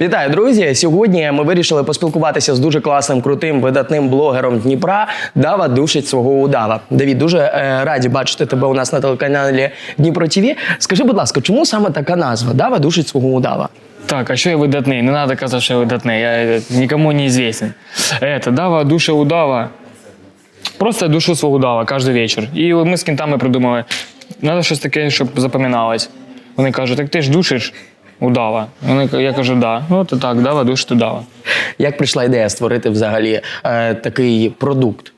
Вітаю, друзі! Сьогодні ми вирішили поспілкуватися з дуже класним, крутим, видатним блогером Дніпра. Дава душить свого удава. Давід, дуже е, раді бачити тебе у нас на телеканалі Дніпро ТВ. Скажи, будь ласка, чому саме така назва? Дава душить свого удава. Так, а що я видатний? Не треба казати, що я видатний. Я нікому не известен. Это, дава, душа удава. Просто душу свого удава кожен вечір. І ми з кінтами придумали, треба щось таке, щоб запам'яталось. Вони кажуть, так ти ж душиш удава. Вони, я кажу, да. Ну, то так, дава, душить удава. Як прийшла ідея створити взагалі е, такий продукт?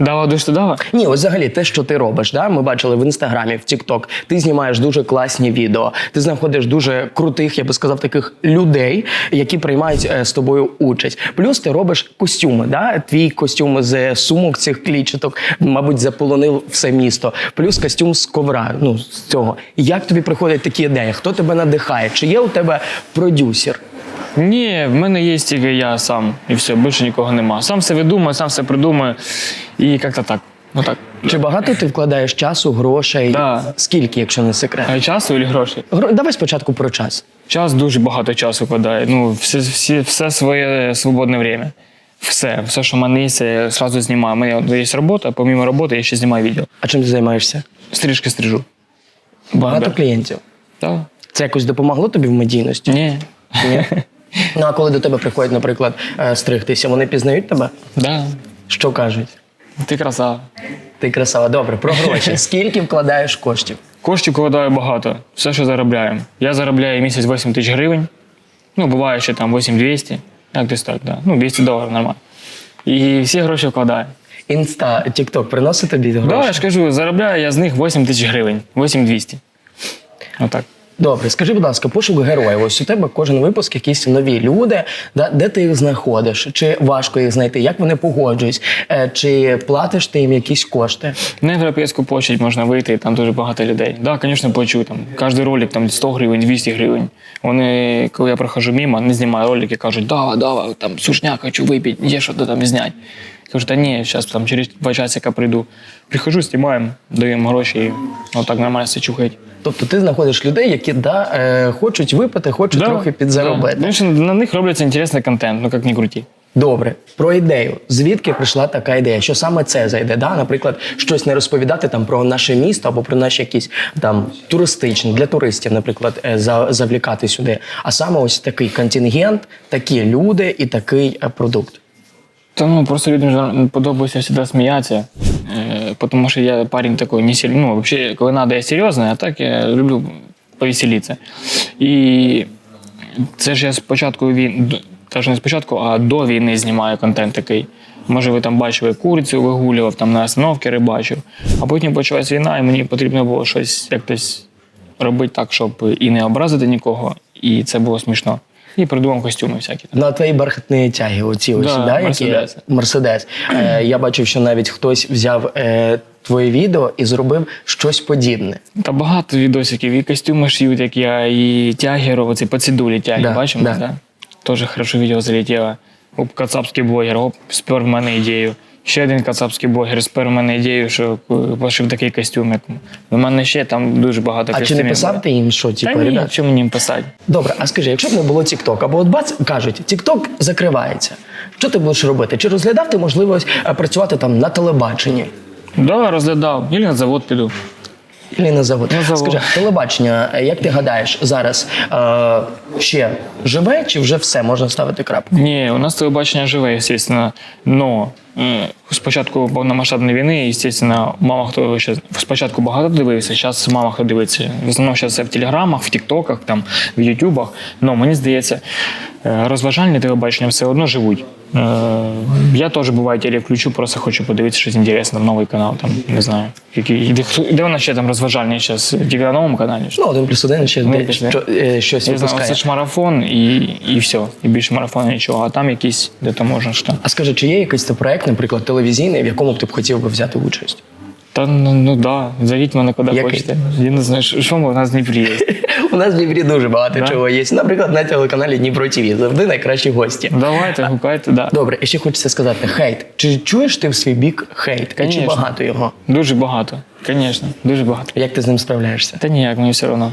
Дава, душить удава? Ні, ось взагалі те, що ти робиш. Да? Ми бачили в інстаграмі, в Тікток. Ти знімаєш дуже класні відео. Ти знаходиш дуже крутих, я би сказав, таких людей, які приймають е, з тобою участь. Плюс ти робиш костюми. Да? Твій костюм з сумок цих клічеток, мабуть, заполонив все місто. Плюс костюм з ковра. Ну з цього. Як тобі приходять такі ідеї? Хто тебе надихає? Чи є у тебе продюсер? Ні, в мене є тільки я сам, і все, більше нікого нема. Сам все видумаю, сам все придумаю. І як-то так. Ну так. Чи багато ти вкладаєш часу, грошей? Да. Скільки, якщо не секрет? А часу і грошей? Гро- Давай спочатку про час. Час дуже багато часу вкладає. Ну, все, всі, все своє свободне время. Все, все, що в мене є, я одразу знімаю. У мене є робота, помимо роботи, я ще знімаю відео. А чим ти займаєшся? Стрижки стрижу. Багато клієнтів. Так. Це якось допомогло тобі в медійності? Ні. Ні. Ну а коли до тебе приходять, наприклад, е, стригтися, вони пізнають тебе? Да. Що кажуть? Ти красава. Ти красава, добре, про гроші. Скільки вкладаєш коштів? Коштів вкладаю багато. Все, що заробляємо. Я заробляю місяць 8 тисяч гривень. Ну, буває ще там 8200. Як десь так, да. Ну, 200 доларів нормально. І всі гроші вкладаю. Інста, Тікток приносить тобі гроші? Да, я ж кажу, заробляю я з них 8 тисяч гривень. 8200. Отак. Добре, скажи, будь ласка, пошук героїв. Ось у тебе кожен випуск якісь нові люди. Да? Де ти їх знаходиш? Чи важко їх знайти? Як вони погоджують? Е, Чи платиш ти їм якісь кошти? На європейську площадь можна вийти, там дуже багато людей. Так, да, звісно, плачу. Там, кожен ролик там 100 гривень, 200 гривень. Вони, коли я проходжу мимо, не знімаю ролики, кажуть, дава, дава, там сушняк хочу випити, є що то там зняти. Кажу, та ні, зараз там через два часика прийду. Прихожу, знімаємо, даємо гроші і отак нормально все чухають. Тобто ти знаходиш людей, які да, е, хочуть випити, хочуть трохи підзаробити. Да. Що на них робляться інтересний контент, ну як не круті. Добре, про ідею. Звідки прийшла така ідея? Що саме це за ідея? Да? Наприклад, щось не розповідати там про наше місто або про наші якісь там туристичні для туристів, наприклад, е, за- завлікати сюди. А саме ось такий контингент, такі люди і такий е, продукт. Та ну просто людям подобається завжди сміятися. Е, тому що я парень такой не сильно. Ну, взагалі, коли треба, я серйозний, а так я люблю повеселитися. І це ж я спочатку він, навіть не спочатку, а до війни знімаю контент такий. Може, ви там бачили курицю вигулював, там на остановки рибачив. А потім почалась війна, і мені потрібно було щось якось робити так, щоб і не образити нікого, і це було смішно. І придумав костюми всякі. На твої бархатні тяги, оці ось, Да, да, які Мерседес. Мерседес. Е, я бачив, що навіть хтось взяв е, твоє відео і зробив щось подібне. Та багато відосиків, і костюми шиють, як я, і тяги робить, ці поцідулі тяги, Да, бачимо? да. Да. Теж хорошо відео залетіло. Оп, кацапський блогер, оп, спер в мене ідею. Ще один кацапський блогер спер мене ідею, що пошив такий костюм. Як... У мене ще там дуже багато А чи не писав ти їм, що Та типу, ні, ребят? що мені їм писати? Добре, а скажи, якщо б не було TikTok, або от бац, кажуть, TikTok закривається. Що ти будеш робити? Чи розглядав ти можливість е, працювати там на телебаченні? Да, розглядав. Ілі на завод піду. Или на завод. Скажи, телебачення, е, як ти гадаєш, зараз е, ще живе, чи вже все можна ставити крапку? Ні, у нас телебачення живе, звісно. Но спочатку повномасштабної війни, звісно, мало хто ще спочатку багато дивився, зараз мало хто дивиться. В основному зараз це в телеграмах, в тіктоках, там, в ютубах. Но мені здається, е, розважальні телебачення все одно живуть. Е, Я теж буває теле включу, просто хочу подивитися щось інтересне, новий канал, там, не знаю. Який, де, де вона ще там розважальні зараз? Тільки на новому каналі? Ну, один плюс один ще Ну, де- е, щось Я знаю, це ж марафон і, і все. І більше марафону нічого, а там якісь, де то можна що. А скажи, чи є якийсь проект, наприклад, телевізійний, в якому б ти б хотів би взяти участь? Та ну, ну да, зовіть мене куди Який? хочете. Я не знаю, що що в нас в Дніпрі є. Нас в Дніпрі дуже багато Да? чого є. Наприклад, на телеканалі Дніпро ТВ завжди найкращі гості. Давайте, гукайте, да. Добре, і ще хочеться сказати: хейт. Чи чуєш ти в свій бік хейт? І Чи багато його? Дуже багато. Звісно, дуже багато. Як ти з ним справляєшся? Та ніяк, мені все одно.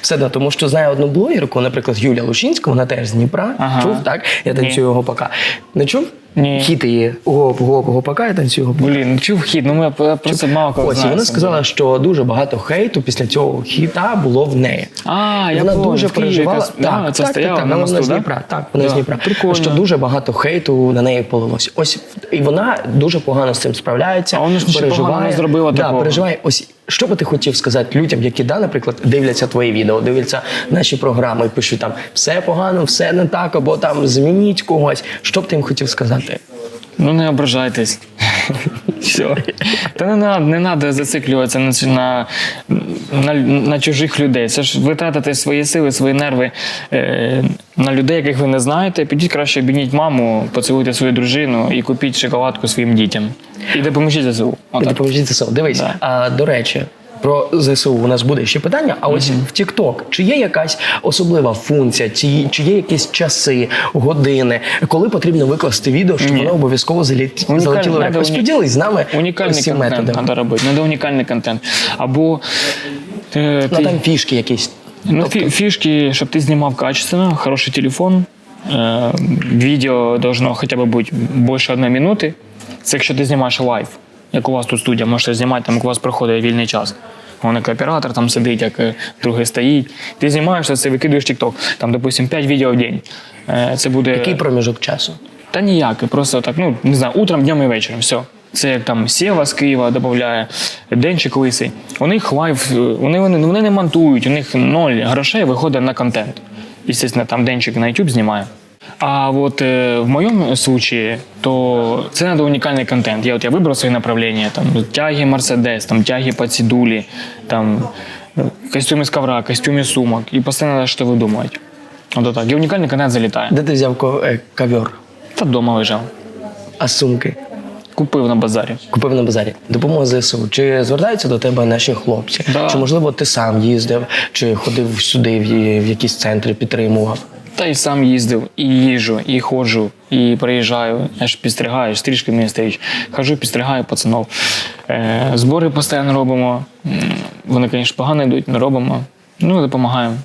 Все одно, тому що знаю одну блогерку, наприклад, Юля Лушинська, вона теж з Дніпра. Ага. Чув, так? Я танцюю гопака. Не чув? Ні. Хіт її гоп, гоп, гопака, я танцюю гопака. Блін, чув хід, ну ми просто мало кого Ось, і вона сказала, що дуже багато хейту після цього хіта було в неї. А, я вона дуже переживала. якась- да, це стояла на вона мосту, з? Дніпра. Так, вона з Дніпра. прикольно. Що дуже багато хейту на неї полилось. Ось і вона дуже погано з цим справляється. А вона ж поганого не зробила да, такого. переживає. Ось що би ти хотів сказати людям, які да, наприклад, дивляться твої відео, дивляться наші програми і пишуть там все погано, все не так, або там змініть когось. Що б ти їм хотів сказати? Ну не ображайтесь. Все. Та не надо, не надо зациклюватися на, на, на, на чужих людей. Це ж ви тратите свої сили, свої нерви е, на людей, яких ви не знаєте. Підіть краще обійніть маму, поцілуйте свою дружину і купіть шоколадку своїм дітям. І допоможіть ЗСУ. І Отак. допоможіть ЗСУ. Дивись, Да. а, до речі. Про ЗСУ у нас буде ще питання. А ось в TikTok, чи є якась особлива функція, чи, чи є якісь часи, години, коли потрібно викласти відео, щоб Ні. воно обов'язково заліт... Унікальний- залетіло в реп? надо Ось уні- поділись з нами Унікальний ось цим контент методом. треба робити. Треба унікальний контент. Або е, Ну ти- там фішки якісь. Ну, фі- фишки, чтобы ты снимал качественно, хороший телефон. Э, Відео должно хоча б бути більше одної минути. це якщо ти знімаєш лайв, як у вас тут студія, можете знімати, там як у вас проходить вільний час. Вон як оператор там сидить, як е, другий стоїть. Ти знімаєш це, викидуєш TikTok. Там, допустим, 5 відео в день. Е, Це буде. Який проміжок часу? Та ніякий, просто так, ну не знаю, утром, днем і вечором. Все. Це як там Сєва з Києва додає, Денчик Лисий. У них лайв, е, вони, вони, вони не монтують, у них ноль грошей виходить на контент. Естественно, там Денчик на YouTube знімає. А от е, в моєму случаї, то це треба унікальний контент. Я от я вибрав своє направлення, там тяги Мерседес, там тяги подсидулі, там е, костюми з ковра, костюми сумок. І постійно треба щось видумувати. От так. І унікальний контент залітає. Де ти взяв ко- е, ковер? Та вдома лежав. А сумки? Купив на базарі. Купив на базарі. Допомога ЗСУ. Чи звертаються до тебе наші хлопці? Да. Чи можливо ти сам їздив, чи ходив сюди в, в якісь центри, підтримував? Та й сам їздив, і їжу, і ходжу, і приїжджаю. Я ж підстригаю, стрічки мені стають. Хожу, підстригаю пацанов. Е, збори постійно робимо. Вони, звісно, погано йдуть, не робимо. Ну, допомагаємо.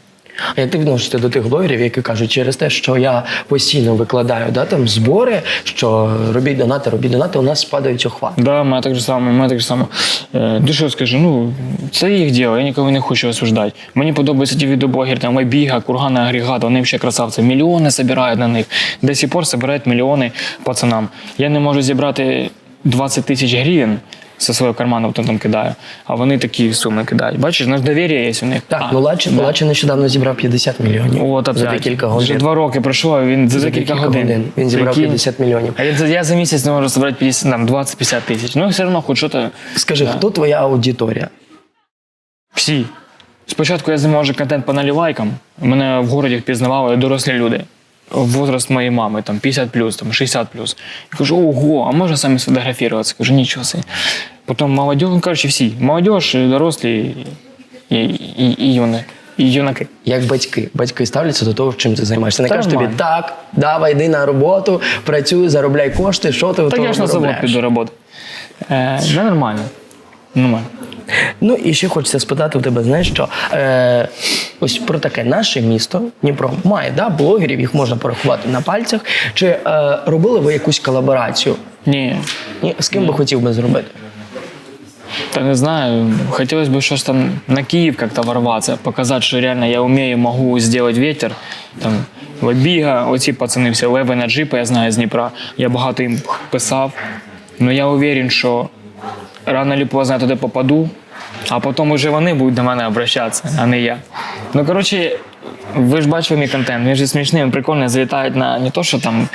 А як ти відносишся до тих блогерів, які кажуть, через те, що я постійно викладаю да, там збори, що робіть донати, робіть донати, у нас спадають охвати. Да, мене так же само, мене так же само. Е, скажу, ну, це їх діло, я нікого не хочу осуждати. Мені подобаються ті відеоблогери, там Майбіга, Кургана Агрегат, вони взагалі красавці. Мільйони збирають на них. До сих пор збирають мільйони пацанам. Я не можу зібрати 20 тисяч гривень. Зі свого карману там, там кидаю, а вони такі суми кидають. Бачиш, наш довір'я є у них. Так, А, Мулачин, да. Мулачин нещодавно зібрав 50 мільйонів От, за декілька Вже два роки пройшло, а він за, За декілька декілька годин. годин він зібрав Прикинь. 50 мільйонів. А я, за- я за місяць не можу зібрати 50, там, 20-50 тисяч. Ну, все одно хоч щось. Скажи, хто твоя аудиторія? Всі. Спочатку я знімав вже контент по наливайкам. Мене в городі впізнавали дорослі люди. Возраст моєї мами, там 50 там 60 плюс. Я кажу, ого, а можна самі сфотографуватися? Кажу, нічого собі. Потім молодь, ну, коротше, всі. Молодь, дорослі і, і, і, і, юни, і юнаки. Як батьки? Батьки ставляться до того, чим ти займаєшся. Не кажуть тобі, так, давай, йди на роботу, працюй, заробляй кошти, що ти в Так я ж на завод піду роботи. Е, да, нормально. Нормально. Ну і ще хочеться спитати у тебе, знаєш що? Е, ось про таке наше місто Дніпро має да, блогерів, їх можна порахувати на пальцях. Чи е, робили ви якусь колаборацію? Ні, Ні, з ким би хотів би зробити? Та не знаю, хотелось бы что-то там на Киев как-то ворваться, показать, что реально я умею, могу сделать ветер. Там Лебіга, оці пацани, всі Леви на джипи, я знаю з Дніпра. Я багато їм писав. Но я уверен, що рано чи поздно я туди попаду, а потім уже вони будуть до мене обращатися, а не я. Ну, коротше, ви ж бачили мій контент, він же смішний, він прикольний, залітає на не то, що там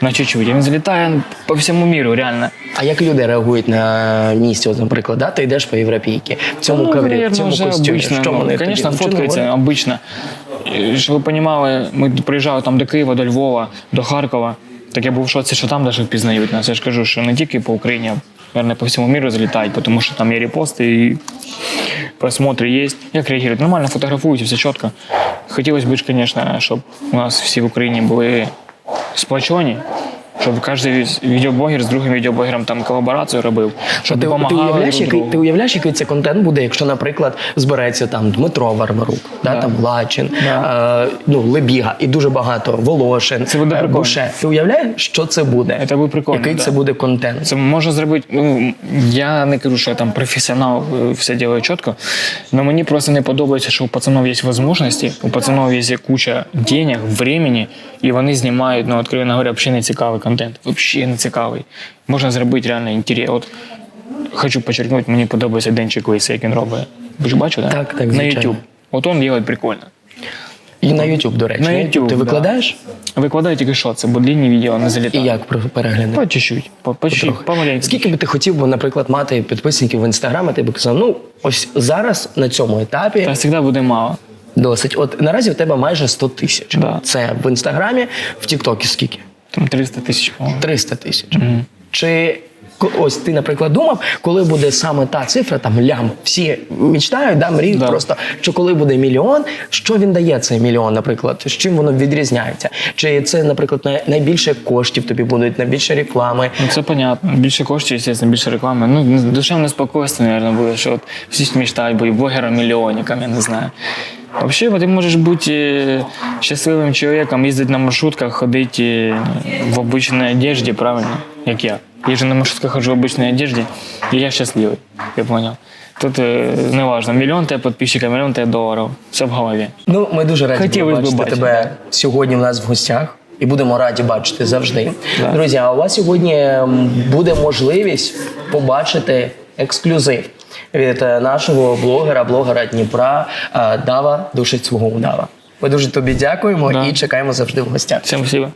на чуть-чуть, він залітає по всьому міру, реально. А як люди реагують на місці? От, наприклад, да, ти йдеш по європейки, в цьому Ну, коврі, в цьому уже костюмі. обычно. Що ну, вони Конечно, тобі? Фоткаються. І, Щоб ви розуміли, ми приїжджали там до Києва, до Львова, до Харкова. Так я був в шоці, що там навіть впізнають нас. Я ж кажу, що не тільки по Україні, а не по всьому міру залітають, тому що там є репости і просмотри є. Як реагують? Нормально фотографують, все чітко. Хотілося б, звісно, щоб у нас всі в Україні були сплочені, щоб кожен відеоблогер з другим відеоблогером там колаборацію робив, щоб Ти, ти, уявляєш, друг який, ти уявляєш, який це контент буде, якщо, наприклад, збереться там Дмитро Варварук, да. Да. там Лачин, Да. е, ну, Лебіга і дуже багато Волошин, Це буде е, прикольно. Буше. Ти уявляєш, що це буде? Це буде прикольно, Який да. це буде контент? Це можна зробити. Ну я не кажу, що я там професіонал, е, все ділаю чітко. але мені просто не подобається, що у пацанов є можливості, у пацанов є куча денег, времени, і вони знімають, ну, откровенно говоря, взагалі не цікавий контент. Взагалі не цікавий. Можна зробити реально інтерес. От хочу подчеркнути, мені подобається Денчик Лис, як він робить. Ви ж бачите? Так, так, На. YouTube. От він робить прикольно. І на YouTube, до речі. На YouTube ти да. викладаєш? Викладаю тільки що, це бо длинні відео не І як перегляди? По чуть-чуть, по, по помаленьку. Скільки би ти хотів би, наприклад, мати підписників в інстаграмі, ти би казав, ну ось зараз на цьому етапі Та завжди буде мало. досить. От наразі у тебе майже 100 тисяч. Да. Це в інстаграмі, в Тіктокі скільки? Там 300 тисяч, по-моєму. 300 тисяч. Чи ось ти, наприклад, думав, коли буде саме та цифра, там лям, всі мечтають, да, мріють Да. просто, що коли буде мільйон, що він дає цей мільйон, наприклад, з чим воно відрізняється? Чи це, наприклад, найбільше коштів тобі будуть, найбільше реклами? Ну, це понятно. Більше коштів, звісно, більше реклами. Ну, душевне спокійствие, мабуть, буде, що от всі мечтають бути блогером-мільйонником, я не знаю. Взагалі, ти можеш бути щасливим чоловіком, їздити на маршрутках, ходити е, в обичній одежді, правильно? Як я. Я же на маршрутках ходжу в обичній одежді, і я щасливий, я поняв. Тут е, не важно, мільйон тебе підписчиків, мільйон тебе доларів. Все в голові. Ну, ми дуже раді би бачити бачити, тебе сьогодні в нас в гостях. І будемо раді бачити завжди. Да. Друзі, а у вас сьогодні буде можливість побачити ексклюзив від е, нашого блогера, блогера Дніпра е, Дава душить свого удава. Ми дуже тобі дякуємо Да. і чекаємо завжди в гостях. Всім спасибо.